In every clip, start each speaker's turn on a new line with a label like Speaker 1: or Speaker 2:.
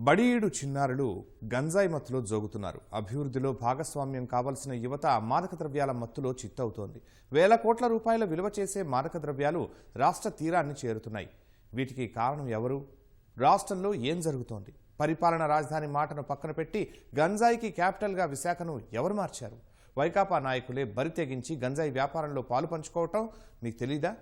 Speaker 1: బడీడు చిన్నారులు గంజాయి మత్తులో జోగుతున్నారు. అభివృద్ధిలో భాగస్వామ్యం కావలసిన యువత మాదక ద్రవ్యాల మత్తులో చిత్తవుతోంది. వేల కోట్ల రూపాయల విలువ చేసే మాదక ద్రవ్యాలు రాష్ట్ర తీరాన్ని చేరుతున్నాయి. వీటికి కారణం ఎవరు? రాష్ట్రంలో ఏం జరుగుతోంది? పరిపాలన రాజధాని మాటను పక్కన పెట్టి గంజాయికి క్యాపిటల్గా విశాఖను ఎవరు మార్చారు? వైకాపా నాయకులే బరి తెగించి గంజాయి వ్యాపారంలో పాలు పంచుకోవటం మీకు తెలీదా?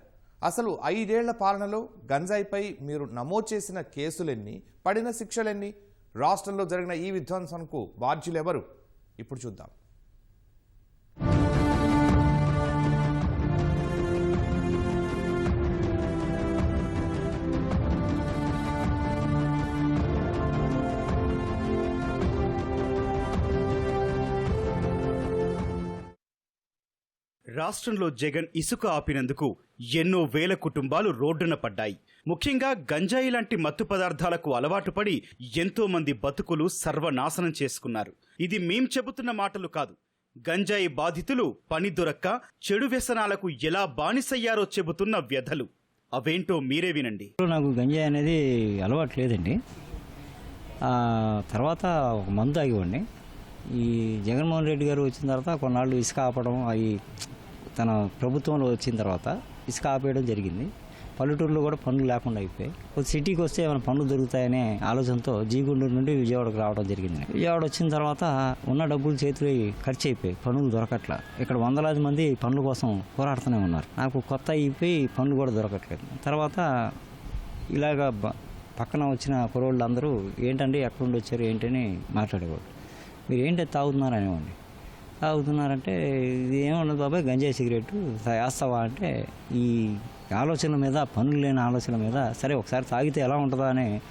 Speaker 1: అసలు ఐదేళ్ళ పాలనలో గంజాయిపై మీరు నమోదు చేసిన కేసులెన్ని పడిన శిక్షలెన్ని రాష్ట్రంలో జరిగిన ఈ విధ్వంసంకు బాధ్యులెవరు? ఇప్పుడు చూద్దాం.
Speaker 2: రాష్ట్రంలో జగన్ ఇసుక ఆపినందుకు ఎన్నో వేల కుటుంబాలు రోడ్డున పడ్డాయి. ముఖ్యంగా గంజాయి లాంటి మత్తు పదార్థాలకు అలవాటు పడి ఎంతో మంది బతుకులు సర్వనాశనం చేసుకున్నారు. ఇది మేం చెబుతున్న మాటలు కాదు. గంజాయి బాధితులు పని దొరక్క చెడు వ్యసనాలకు ఎలా బానిసయ్యారో చెబుతున్న వ్యధలు. అవేంటో మీరే వినండి.
Speaker 3: నాకు గంజాయి అనేది అలవాటు లేదండి. తర్వాత ఒక మందు ఆగివ్వండి ఈ జగన్మోహన్ రెడ్డి గారు వచ్చిన తర్వాత కొన్నాళ్ళు ఇసుక ఆపడం అవి తన ప్రభుత్వంలో వచ్చిన తర్వాత ఇసుక ఆపేయడం జరిగింది. పల్లెటూరులో కూడా పనులు లేకుండా అయిపోయాయి. ఒక సిటీకి వస్తే ఏమైనా పనులు దొరుకుతాయనే ఆలోచనతో జీగుండూరు నుండి విజయవాడకు రావడం జరిగింది. విజయవాడ వచ్చిన తర్వాత ఉన్న డబ్బులు చేతులు ఖర్చు అయిపోయి పనులు దొరకట్ల. ఇక్కడ వందలాది మంది పనుల కోసం పోరాడుతూనే ఉన్నారు. నాకు కొత్త అయిపోయి పనులు కూడా దొరకట్లేదు. తర్వాత ఇలాగ పక్కన వచ్చిన కుర్రోళ్ళు అందరూ ఏంటండి ఎక్కడి నుండి వచ్చారు ఏంటని మాట్లాడేవాళ్ళు. మీరు ఏంటి తాగుతున్నారు? అనేవాడిని. తాగుతున్నారంటే ఇది ఏమన్నది బాబాయ్ గంజాయి సిగరెట్ వేస్తావా అంటే ఈ ఆలోచన మీద పనులు లేని ఆలోచన మీద సరే ఒకసారి తాగితే ఎలా ఉంటుందా అని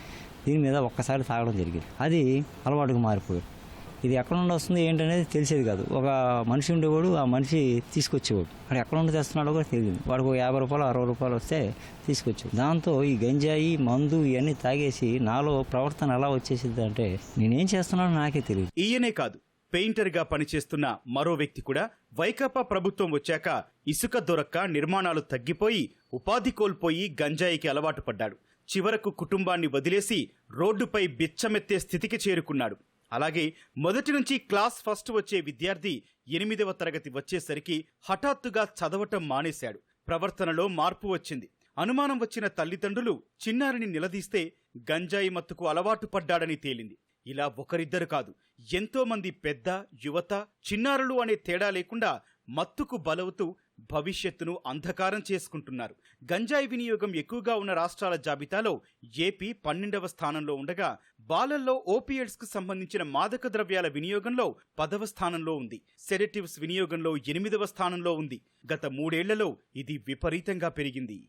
Speaker 3: దీని మీద ఒక్కసారి తాగడం జరిగింది. అది అలవాటుగా మారిపోయాడు. ఇది ఎక్కడ నుండి వస్తుంది ఏంటనేది తెలిసేది కాదు. ఒక మనిషి ఉండేవాడు ఆ మనిషి తీసుకొచ్చేవాడు. వాడు ఎక్కడ నుండి తెస్తున్నాడో కూడా తెలియదు. వాడికి ఒక యాభై రూపాయలు అరవై రూపాయలు వస్తే తీసుకొచ్చేవాడు. దాంతో ఈ గంజాయి మందు ఇవన్నీ తాగేసి నాలో ప్రవర్తన ఎలా వచ్చేసింది అంటే నేనేం చేస్తున్నానో నాకే తెలియదు.
Speaker 2: ఈయనే కాదు. పెయింటర్గా పనిచేస్తున్న మరో వ్యక్తి కూడా వైకాపా ప్రభుత్వం వచ్చాక ఇసుక దొరక్క నిర్మాణాలు తగ్గిపోయి ఉపాధి కోల్పోయి గంజాయికి అలవాటు పడ్డాడు. చివరకు కుటుంబాన్ని వదిలేసి రోడ్డుపై బిచ్చమెత్తే స్థితికి చేరుకున్నాడు. అలాగే మొదటి నుంచి క్లాస్ ఫస్ట్ వచ్చే విద్యార్థి ఎనిమిదవ తరగతి వచ్చేసరికి హఠాత్తుగా చదవటం మానేశాడు. ప్రవర్తనలో మార్పు వచ్చింది. అనుమానం వచ్చిన తల్లిదండ్రులు చిన్నారిని నిలదీస్తే గంజాయి మత్తుకు అలవాటు పడ్డాడని తేలింది. ఇలా ఒకరిద్దరు కాదు ఎంతో మంది పెద్ద యువత చిన్నారులు అనే తేడా లేకుండా మత్తుకు బలవుతూ భవిష్యత్తును అంధకారం చేసుకుంటున్నారు. గంజాయి వినియోగం ఎక్కువగా ఉన్న రాష్ట్రాల జాబితాలో ఏపీ పన్నెండవ స్థానంలో ఉండగా బాలల్లో ఓపియడ్స్కు సంబంధించిన మాదక ద్రవ్యాల వినియోగంలో పదవ స్థానంలో ఉంది. సెడెటివ్స్ వినియోగంలో ఎనిమిదవ స్థానంలో ఉంది. గత మూడేళ్ళలో ఇది విపరీతంగా పెరిగింది.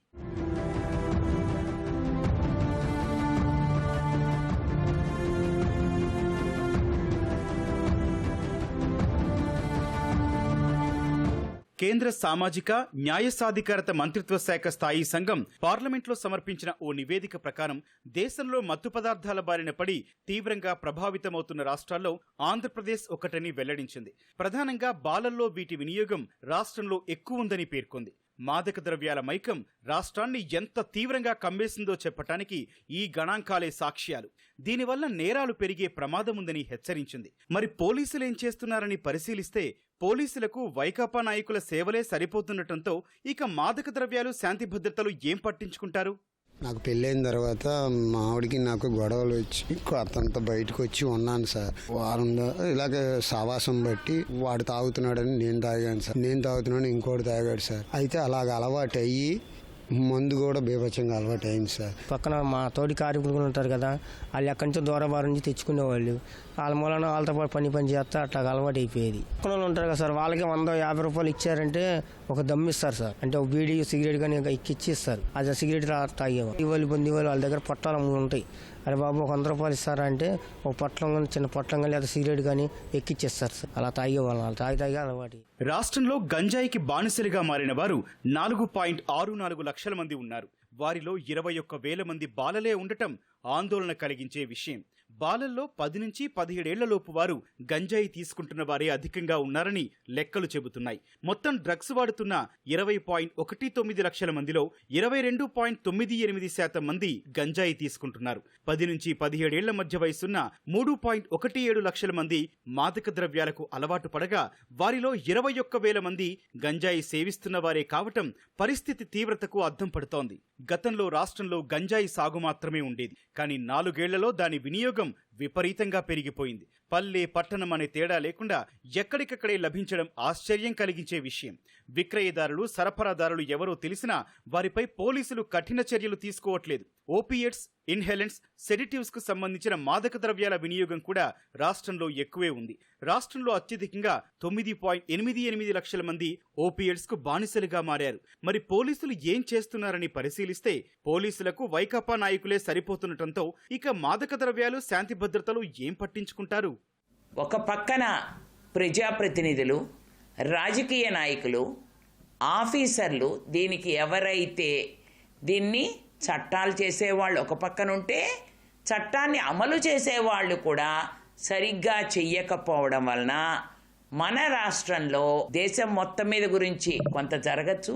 Speaker 2: కేంద్ర సామాజిక న్యాయ సాధికారత మంత్రిత్వ శాఖ స్థాయి సంఘం పార్లమెంట్లో సమర్పించిన ఓ నివేదిక ప్రకారం దేశంలో మత్తు పదార్థాల బారిన పడి తీవ్రంగా ప్రభావితమవుతున్న రాష్ట్రాల్లో ఆంధ్రప్రదేశ్ ఒకటని వెల్లడించింది. ప్రధానంగా బాలల్లో వీటి వినియోగం రాష్ట్రంలో ఎక్కువ ఉందని పేర్కొంది. మాదక ద్రవ్యాల మైకం రాష్ట్రాన్ని ఎంత తీవ్రంగా కమ్మేసిందో చెప్పటానికి ఈ గణాంకాలే సాక్ష్యాలు. దీనివల్ల నేరాలు పెరిగే ప్రమాదం ఉందని హెచ్చరించింది. మరి పోలీసులు ఏం చేస్తున్నారని పరిశీలిస్తే పోలీసులకు వైకాపా నాయకుల సేవలే సరిపోతుండటంతో ఇక మాదక ద్రవ్యాలు శాంతి భద్రతలు ఏం పట్టించుకుంటారు?
Speaker 4: నాకు పెళ్ళైన తర్వాత మా ఆవిడకి నాకు గొడవలు వచ్చి అతనితో బయటకు వచ్చి ఉన్నాను సార్. వారంలో ఇలాగే సావాసం బట్టి వాడు తాగుతున్నాడని నేను తాగాను సార్. నేను తాగుతున్నాను ఇంకోటి తాగాడు సార్. అయితే అలాగ అలవాటు అయ్యి మందు కూడా బీభత్సంగా అలవాటు అయింది సార్.
Speaker 5: పక్కన మా తోటి కార్మికులు ఉంటారు కదా వాళ్ళు ఎక్కడి నుంచో దూరబారం నుంచి తెచ్చుకునేవాళ్ళు. వాళ్ళ మూలన వాళ్ళతో పాటు పని పని చేస్తే అట్లా అలవాటు అయిపోయేది పక్కన వాళ్ళు ఉంటారు కదా సార్ వాళ్ళకి వంద యాభై రూపాయలు ఇచ్చారంటే ఒక దమ్ ఇస్తారు సార్. అంటే ఒక బీడీ సిగరెట్ కానీ ఎక్కిచ్చి ఇస్తారు. అది సిగరెట్ తాగేవాళ్ళు. ఇవాళ పొంది వాళ్ళు వాళ్ళ దగ్గర పొట్టాలు మూడు ఉంటాయి. అరే బాబు ఒక వంద రూపాయలు ఇస్తారా అంటే ఒక పొట్లం కానీ చిన్న పొట్లం కానీ లేదా సిగరెట్ కానీ ఎక్కిచ్చేస్తారు సార్. అలా తాగేవాళ్ళం వాళ్ళు తాగి తాగి అలవాటు.
Speaker 2: రాష్ట్రంలో గంజాయికి బానిసలుగా మారిన వారు నాలుగు పాయింట్ ఆరు నాలుగు లక్షల మంది ఉన్నారు. వారిలో ఇరవై ఒక్క వేల మంది బాలలే ఉండటం ఆందోళన కలిగించే విషయం. బాలల్లో పది నుంచి పదిహేడేళ్ళలోపు వారు గంజాయి తీసుకుంటున్న వారే అధికంగా ఉన్నారని లెక్కలు చెబుతున్నాయి. మొత్తం డ్రగ్స్ వాడుతున్న ఇరవై పాయింట్ ఒకటి తొమ్మిది లక్షల మందిలో ఇరవై రెండు పాయింట్ తొమ్మిది ఎనిమిది శాతం మంది గంజాయి తీసుకుంటున్నారు. పది నుంచి పదిహేడేళ్ళ మధ్య వయసున్న మూడు పాయింట్ ఒకటి ఏడు లక్షల మంది మాదక ద్రవ్యాలకు అలవాటు పడగా వారిలో ఇరవై ఒక్క వేల మంది గంజాయి సేవిస్తున్న వారే కావటం పరిస్థితి తీవ్రతకు అద్దం పడుతోంది. గతంలో రాష్ట్రంలో గంజాయి సాగు మాత్రమే ఉండేది. కానీ నాలుగేళ్ళలో దాని వినియోగం విపరీతంగా పెరిగిపోయింది. పల్లె పట్టణం అనే తేడా లేకుండా ఎక్కడికక్కడే లభించడం ఆశ్చర్యం కలిగించే విషయం. విక్రయదారులు సరఫరాదారులు ఎవరో తెలిసినా వారిపై పోలీసులు కఠిన చర్యలు తీసుకోవట్లేదు. ఓపియట్స్ ఇన్హెలెంట్స్ సెడిటివ్స్కు సంబంధించిన మాదక ద్రవ్యాల వినియోగం కూడా రాష్ట్రంలో ఎక్కువే ఉంది. రాష్ట్రంలో అత్యధికంగా తొమ్మిది పాయింట్ ఎనిమిది ఎనిమిది లక్షల మంది ఓపియట్స్కు బానిసలుగా మారారు. మరి పోలీసులు ఏం చేస్తున్నారని పరిశీలిస్తే పోలీసులకు వైకాపా నాయకులే సరిపోతుండటంతో ఇక మాదక ద్రవ్యాలు శాంతి భద్రతలు ఏం పట్టించుకుంటారు?
Speaker 6: ఒక పక్కన ప్రజాప్రతినిధులు రాజకీయ నాయకులు ఆఫీసర్లు దీనికి ఎవరైతే దీన్ని చట్టాలు చేసేవాళ్ళు ఒక పక్కన ఉంటే చట్టాన్ని అమలు చేసేవాళ్ళు కూడా సరిగ్గా చెయ్యకపోవడం వలన మన రాష్ట్రంలో దేశం మొత్తం మీద గురించి కొంత జరగచ్చు.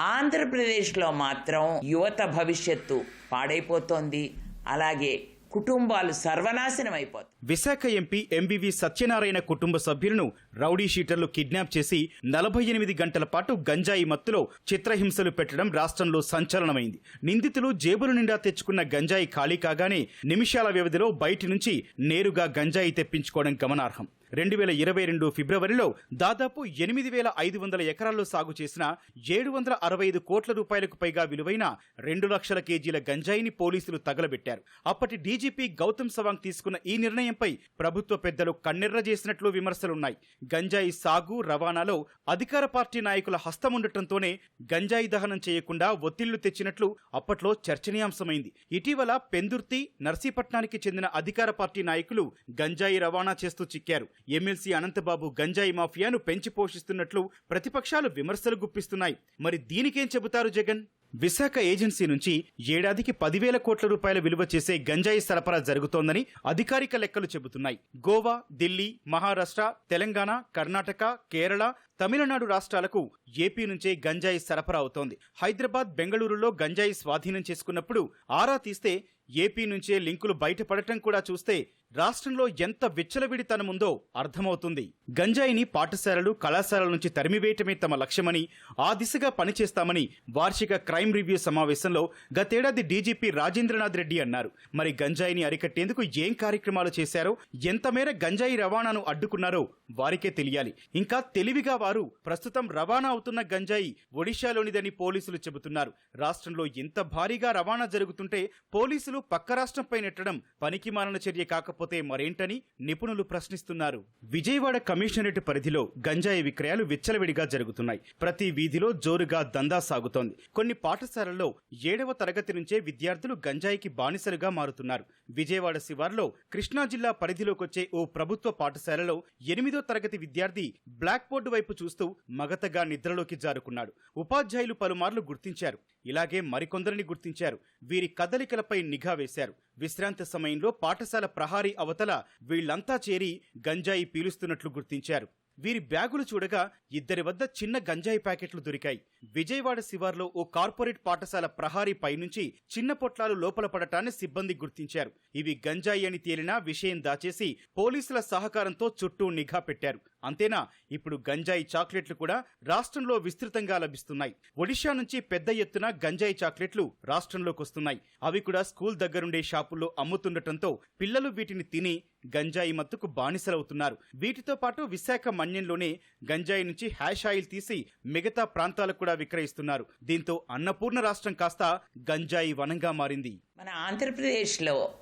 Speaker 6: ఆంధ్రప్రదేశ్లో మాత్రం యువత భవిష్యత్తు పాడైపోతోంది. అలాగే కుటుంబాలు సర్వనాశనం అయిపోతాయి.
Speaker 2: విశాఖ ఎంపీ ఎంబీవీ సత్యనారాయణ కుటుంబ సభ్యులను రౌడీ షీటర్లు కిడ్నాప్ చేసి నలభై ఎనిమిది గంటల పాటు గంజాయి మత్తులో చిత్రహింసలు పెట్టడం రాష్ట్రంలో సంచలనమైంది. నిందితులు జేబుల నిండా తెచ్చుకున్న గంజాయి ఖాళీ కాగానే నిమిషాల వ్యవధిలో బయటి నుంచి నేరుగా గంజాయి తెప్పించుకోవడం గమనార్హం. రెండు వేల ఇరవై రెండు ఫిబ్రవరిలో దాదాపు ఎనిమిది వేల ఐదు వందల ఎకరాల్లో సాగు చేసిన ఏడు వందల అరవై ఐదు కోట్ల రూపాయలకు పైగా విలువైన రెండు లక్షల కేజీల గంజాయిని పోలీసులు తగలబెట్టారు. అప్పటి డీజీపీ గౌతమ్ సవాంగ్ తీసుకున్న ఈ నిర్ణయంపై ప్రభుత్వ పెద్దలు కన్నెర్ర చేసినట్లు విమర్శలున్నాయి. గంజాయి సాగు రవాణాలో అధికార పార్టీ నాయకుల హస్తముండటంతోనే గంజాయి దహనం చేయకుండా ఒత్తిళ్ళు తెచ్చినట్లు అప్పట్లో చర్చనీయాంశమైంది. ఇటీవల పెందుర్తి నర్సీపట్నానికి చెందిన అధికార పార్టీ నాయకులు గంజాయి రవాణా చేస్తూ చిక్కారు. ఎమ్మెల్సీ అనంతబాబు గంజాయి మాఫియాను పెంచి పోషిస్తున్నట్లు ప్రతిపక్షాలు విమర్శలు గుప్పిస్తున్నాయి. మరి దీనికేం చెబుతారు జగన్? విశాఖ ఏజెన్సీ నుంచి ఏడాదికి పదివేల కోట్ల రూపాయల విలువ చేసే గంజాయి సరఫరా జరుగుతోందని అధికారిక లెక్కలు చెబుతున్నాయి. గోవా ఢిల్లీ మహారాష్ట్ర తెలంగాణ కర్ణాటక కేరళ తమిళనాడు రాష్ట్రాలకు ఏపీ నుంచే గంజాయి సరఫరా అవుతోంది. హైదరాబాద్ బెంగళూరులో గంజాయి స్వాధీనం చేసుకున్నప్పుడు ఆరా తీస్తే ఏపీ నుంచే లింకులు బయటపడటం కూడా చూస్తే రాష్ట్రంలో ఎంత విచ్చలవిడితనముందో అర్థమవుతుంది. గంజాయిని పాఠశాలలు కళాశాలల నుంచి తరిమివేయటమే తమ లక్ష్యమని ఆ దిశగా పనిచేస్తామని వార్షిక క్రైమ్ రివ్యూ సమావేశంలో గతేడాది డీజీపీ రాజేంద్రనాథ్ రెడ్డి అన్నారు. మరి గంజాయిని అరికట్టేందుకు ఏం కార్యక్రమాలు చేశారో ఎంతమేర గంజాయి రవాణాను అడ్డుకున్నారో వారికే తెలియాలి. ఇంకా తెలివిగా వారు ప్రస్తుతం రవాణా అవుతున్న గంజాయి ఒడిశాలోనిదని పోలీసులు చెబుతున్నారు. రాష్ట్రంలో ఇంత భారీగా రవాణా జరుగుతుంటే పోలీసులు పక్క రాష్ట్రంపై నెట్టడం పనికిమాలిన చర్య కాకపోతే మరేంటని నిపుణులు ప్రశ్నిస్తున్నారు. విజయవాడ కమిషనరేట్ పరిధిలో గంజాయి విక్రయాలు విచ్చలవిడిగా జరుగుతున్నాయి. ప్రతి వీధిలో జోరుగా దందా సాగుతోంది. కొన్ని పాఠశాలల్లో ఏడవ తరగతి నుంచే విద్యార్థులు గంజాయికి బానిసలుగా మారుతున్నారు. విజయవాడ శివార్లో కృష్ణా జిల్లా పరిధిలోకొచ్చే ఓ ప్రభుత్వ పాఠశాలలో ఎనిమిదో తరగతి విద్యార్థి బ్లాక్ బోర్డు వైపు చూస్తూ మగతగా నిద్రలోకి జారుకున్నాడు. ఉపాధ్యాయులు పలుమార్లు గుర్తించారు. ఇలాగే మరికొందరిని గుర్తించారు. వీరి కదలికలపై నిఘా వేశారు. విశ్రాంతి సమయంలో పాఠశాల ప్రహారీ అవతల వీళ్ళంతా చేరి గంజాయి పీలుస్తున్నట్లు గుర్తించారు. వీరి బ్యాగులు చూడగా ఇద్దరి వద్ద చిన్న గంజాయి ప్యాకెట్లు దొరికాయి. విజయవాడ శివార్లో ఓ కార్పొరేట్ పాఠశాల ప్రహారీ పైనుంచి చిన్న పొట్లాలు లోపల పడటాన్ని సిబ్బంది గుర్తించారు. ఇవి గంజాయి అని తేలినా విషయం దాచేసి పోలీసుల సహకారంతో చుట్టూ నిఘా పెట్టారు. అంతేనా? ఇప్పుడు గంజాయి చాక్లెట్లు కూడా రాష్ట్రంలో విస్తృతంగా లభిస్తున్నాయి. ఒడిషా నుంచి పెద్ద ఎత్తున గంజాయి చాక్లెట్లు రాష్ట్రంలోకి వస్తున్నాయి. అవి కూడా స్కూల్ దగ్గరుండే షాపుల్లో అమ్ముతుండటంతో పిల్లలు వీటిని తిని గంజాయి మత్తుకు బానిసలవుతున్నారు. వీటితో పాటు విశాఖ మన్యంలోనే గంజాయి నుంచి హ్యాష్ ఆయిల్ తీసి మిగతా ప్రాంతాలకు కూడా విక్రయిస్తున్నారు. దీంతో అన్నపూర్ణ రాష్ట్రం కాస్త గంజాయి వనంగా మారింది.
Speaker 6: మన ఆంధ్రప్రదేశ్లో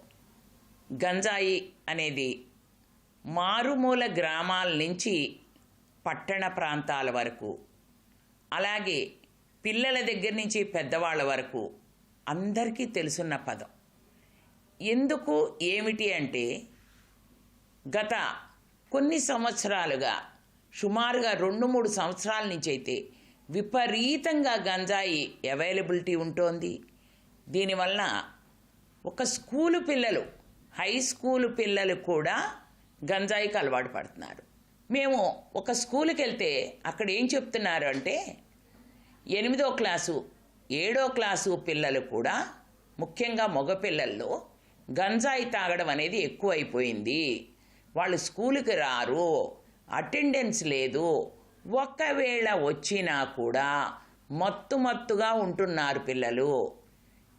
Speaker 6: గంజాయి అనేది మారుమూల గ్రామాల నుంచి పట్టణ ప్రాంతాల వరకు అలాగే పిల్లల దగ్గర నుంచి పెద్దవాళ్ళ వరకు అందరికీ తెలుసున్న పదం. ఎందుకు ఏమిటి అంటే గత కొన్ని సంవత్సరాలుగా సుమారుగా రెండు మూడు సంవత్సరాల నుంచి అయితే విపరీతంగా గంజాయి అవైలబిలిటీ ఉంటోంది. దీనివల్ల ఒక స్కూలు పిల్లలు హై స్కూలు పిల్లలు కూడా గంజాయికి అలవాటు పడుతున్నారు. మేము ఒక స్కూల్కి వెళ్తే అక్కడ ఏం చెప్తున్నారు అంటే ఎనిమిదో క్లాసు ఏడో క్లాసు పిల్లలు కూడా ముఖ్యంగా మగపిల్లల్లో గంజాయి తాగడం అనేది ఎక్కువైపోయింది. వాళ్ళు స్కూల్కి రారు అటెండెన్స్ లేదు. ఒక్కవేళ వచ్చినా కూడా మత్తు మత్తుగా ఉంటున్నారు పిల్లలు.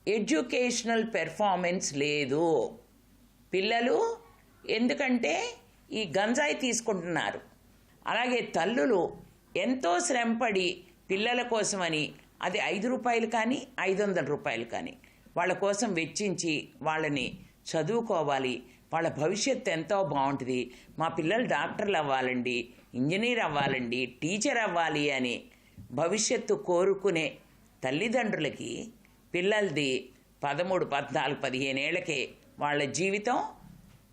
Speaker 6: ఎడ్యుకేషనల్ పెర్ఫార్మెన్స్ లేదు. పిల్లలు ఎందుకంటే ఈ గంజాయి తీసుకుంటున్నారు. అలాగే తల్లులు ఎంతో శ్రమపడి పిల్లల కోసమని అది ఐదు రూపాయలు కానీ ఐదు వందల రూపాయలు కానీ వాళ్ళ కోసం వెచ్చించి వాళ్ళని చదువుకోవాలి. వాళ్ళ భవిష్యత్తు ఎంతో బాగుంటుంది. మా పిల్లలు డాక్టర్లు అవ్వాలండి ఇంజనీర్ అవ్వాలండి టీచర్ అవ్వాలి అని భవిష్యత్తు కోరుకునే తల్లిదండ్రులకి పిల్లలది పదమూడు పద్నాలుగు పదిహేను ఏళ్ళకే వాళ్ళ జీవితం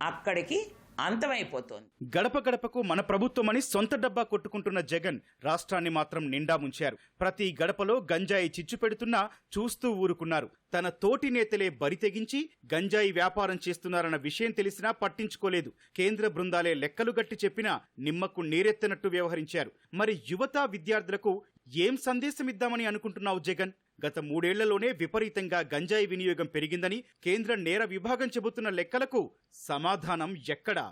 Speaker 6: అక్కడికి అంతమైపోతోంది.
Speaker 2: గడప గడపకు మన ప్రభుత్వమని సొంత డబ్బా కొట్టుకుంటున్న జగన్ రాష్ట్రాన్ని మాత్రం నిండా ముంచారు. ప్రతి గడపలో గంజాయి చిచ్చు పెడుతున్నా చూస్తూ ఊరుకున్నారు. తన తోటి నేతలే బరి తెగించి గంజాయి వ్యాపారం చేస్తున్నారన్న విషయం తెలిసినా పట్టించుకోలేదు. కేంద్ర బృందాలే లెక్కలు గట్టి చెప్పినా నిమ్మకు నీరెత్తనట్టు వ్యవహరించారు. మరి యువత విద్యార్థులకు ఏం సందేశం ఇద్దామని అనుకుంటున్నావు జగన్? గత మూడేళ్ళలోనే విపరీతంగా గంజాయి వినియోగం పెరిగిందని కేంద్ర నేర విభాగం చెబుతున్న లెక్కలకు సమాధానం ఎక్కడా?